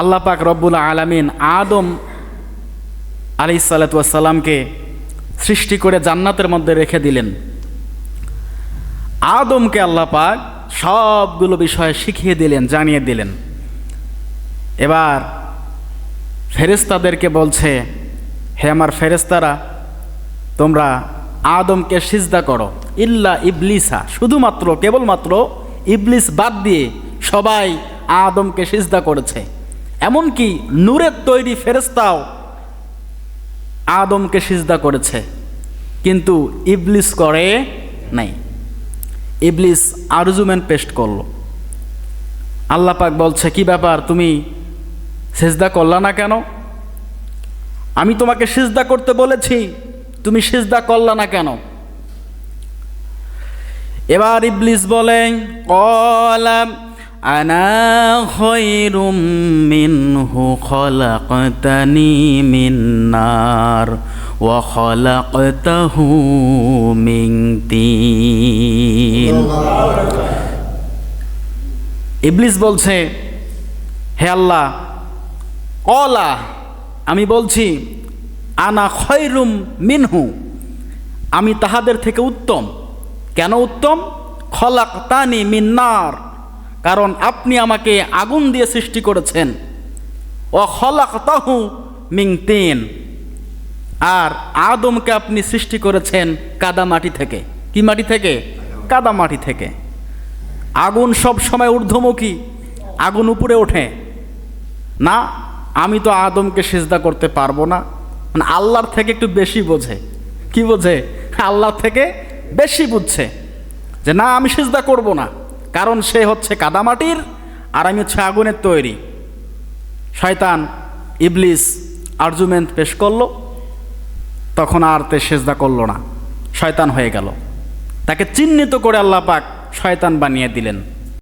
আল্লাহ পাক রব্বুল আলামিন আদম আলি সালাতামকে সৃষ্টি করে জান্নাতের মধ্যে রেখে দিলেন। আদমকে আল্লাহ পাক সবগুলো বিষয় শিখিয়ে দিলেন, জানিয়ে দিলেন। এবার ফেরেস্তাদেরকে বলছে, হে আমার ফেরেস্তারা তোমরা আদমকে সিজদা করো। ইল্লা ইবলিসা, শুধুমাত্র, কেবলমাত্র ইবলিস বাদ দিয়ে সবাই আদমকে সিজদা করেছে। এমনকি নূরের তৈরি ফেরেস্তাও আদমকে সিজদা করেছে। কিন্তু ইবলিস করে নাই। ইবলিস আরজুমেন্ট পেস্ট করল। আল্লাহ পাক বলছে, কি ব্যাপার? তুমি সেজদা করলা না কেন? আমি তোমাকে সিজদা করতে বলেছি, তুমি সিজদা করলা না কেন? এবার ইবলিস বলেন, কলাম আনা খৈরুম মিনহু মিন নার, ওয়া খলাকতাহু মিন ইবলিস বলছে, হে আল্লাহ, কলা, আমি বলছি, আনা খয়রুম মিনহু, আমি তাহাদের থেকে উত্তম। কেন উত্তম? খলাক তানি মিন্নার কারণ আপনি আমাকে আগুন দিয়ে সৃষ্টি করেছেন। ও খলাক তাহু মিং তিন। আর আদমকে আপনি সৃষ্টি করেছেন কাদা মাটি থেকে। কি মাটি থেকে? কাদা মাটি থেকে। আগুন সব সময় ঊর্ধ্বমুখী, আগুন উপরে ওঠে। না, আমি তো আদমকে সেজদা করতে পারব না। মানে আল্লাহর থেকে একটু বেশি বোঝে। কি বোঝে? আল্লাহর থেকে বেশি বুঝছে যে, না, আমি সেজদা করব না। কারণ সে হচ্ছে কাদামাটির আর আমি হচ্ছে আগুনের তৈরি। শয়তান, ইবলিস, আর্জুমেন্ট পেশ করল, তখন আর তে সেজদা করল না। শয়তান হয়ে গেল। তাকে চিহ্নিত করে আল্লাহ পাক শয়তান বানিয়ে দিলেন।